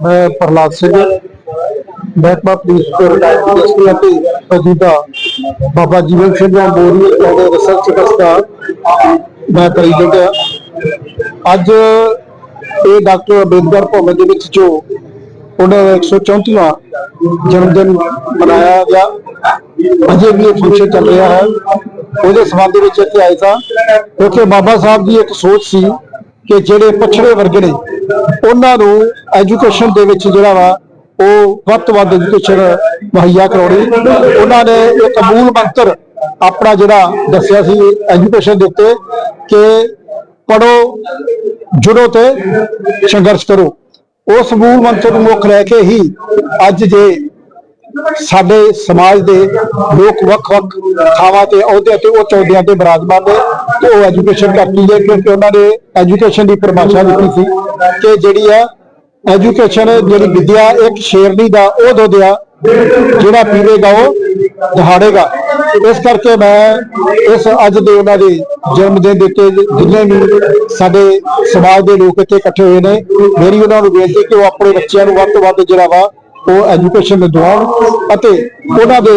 ਮੈਂ ਪ੍ਰਹਲਾਦ ਸਿੰਘ, ਮਹਿਕਮਾ ਪੁਲਿਸ ਦੇ ਰਿਟਾਇਰਡ ਡੀਐਸਪੀ ਅਤੇ ਮੌਜੂਦਾ Baba Jeevan Singh memorial college research trust ਮੈਂ ਪ੍ਰੈਜ਼ੀਡੈਂਟ ਹਾਂ। ਅੱਜ ਇਹ ਡਾਕਟਰ ਅੰਬੇਦਕਰ ਭਵਨ ਦੇ ਵਿੱਚ ਜੋ ਉਹਨਾਂ ਦਾ 134ਵਾਂ ਜਨਮ ਦਿਨ ਮਨਾਇਆ ਗਿਆ, ਅਜੇ ਵੀ ਇਹ ਫੰਕਸ਼ਨ ਚੱਲ ਰਿਹਾ ਹੈ। ਉਹਦੇ ਸੰਬੰਧ ਵਿੱਚ ਇੱਥੇ ਆਏ ਸਾਂ। ਕਿਉਂਕਿ ਬਾਬਾ ਸਾਹਿਬ ਦੀ ਇੱਕ ਸੋਚ ਸੀ ਕਿ ਜਿਹੜੇ ਪਛੜੇ ਵਰਗ ਨੇ, ਉਹਨਾਂ ਨੂੰ ਐਜੂਕੇਸ਼ਨ ਦੇ ਵਿੱਚ ਜਿਹੜਾ ਵਾ, ਉਹ ਵੱਧ ਤੋਂ ਵੱਧ ਐਜੂਕੇਸ਼ਨ ਮੁਹੱਈਆ ਕਰਾਉਣੀ। ਉਹਨਾਂ ਨੇ ਇੱਕ ਮੂਲ ਮੰਤਰ ਆਪਣਾ ਜਿਹੜਾ ਦੱਸਿਆ ਸੀ ਐਜੂਕੇਸ਼ਨ ਦੇ ਉੱਤੇ ਕਿ ਪੜੋ ਜੁੜੋ ਤੇ ਸੰਘਰਸ਼ ਕਰੋ। ਉਸ ਮੂਲ ਮੰਤਰ ਨੂੰ ਮੁੱਖ ਲੈ ਕੇ ਹੀ ਅੱਜ ਜੇ ਸਾਡੇ ਸਮਾਜ ਦੇ ਲੋਕ ਵੱਖ-ਵੱਖ ਥਾਵਾਂ ਤੇ ਅਹੁਦੇ ਤੇ ਉਹ ਅਹੁਦਿਆਂ ਤੇ ਬਿਰਾਜਮਾਨ ਨੇ ਤੇ ਉਹ ਐਜੂਕੇਸ਼ਨ ਕਰਤੀ ਹੈ ਕਿਉਂਕਿ ਉਹਨਾਂ ਨੇ ਐਜੂਕੇਸ਼ਨ ਦੀ ਪਰਿਭਾਸ਼ਾ ਦਿੱਤੀ ਸੀ ਕਿ ਜਿਹੜੀ ਆ ਐਜੂਕੇਸ਼ਨ ਜਿਹੜੀ ਵਿਦਿਆ ਇੱਕ ਸ਼ੇਰਨੀ ਦਾ ਉਹ ਦੁੱਧ ਆ, ਜਿਹੜਾ ਪੀਵੇਗਾ ਉਹ ਦਹਾੜੇਗਾ। ਇਸ ਕਰਕੇ ਮੈਂ ਇਸ ਅੱਜ ਦੇ ਉਹਨਾਂ ਦੇ ਜਨਮ ਦਿਨ ਦੇ ਉੱਤੇ ਜਿੰਨੇ ਵੀ ਸਾਡੇ ਸਮਾਜ ਦੇ ਲੋਕ ਇੱਥੇ ਇਕੱਠੇ ਹੋਏ ਨੇ, ਮੇਰੀ ਉਹਨਾਂ ਨੂੰ ਬੇਨਤੀ ਕਿ ਉਹ ਆਪਣੇ ਬੱਚਿਆਂ ਨੂੰ ਵੱਧ ਤੋਂ ਵੱਧ ਜਿਹੜਾ ਵਾ ਉਹ ਐਜੂਕੇਸ਼ਨ ਦਿਵਾਉਣ ਅਤੇ ਉਹਨਾਂ ਦੇ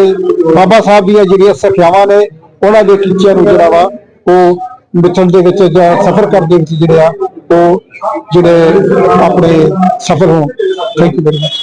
ਬਾਬਾ ਸਾਹਿਬ ਦੀਆਂ ਜਿਹੜੀਆਂ ਸਿੱਖਿਆਵਾਂ ਨੇ, ਉਹਨਾਂ ਦੇ ਟੀਚਿਆਂ ਨੂੰ ਜਿਹੜਾ ਵਾ ਉਹ ਮਿੱਥਣ ਦੇ ਵਿੱਚ ਜਾਂ ਸਫ਼ਰ ਕਰਨ ਦੇ ਵਿੱਚ ਜਿਹੜੇ ਆ, ਉਹ ਜਿਹੜੇ ਆਪਣੇ ਸਫ਼ਰ ਹੋਣ। Thank you very much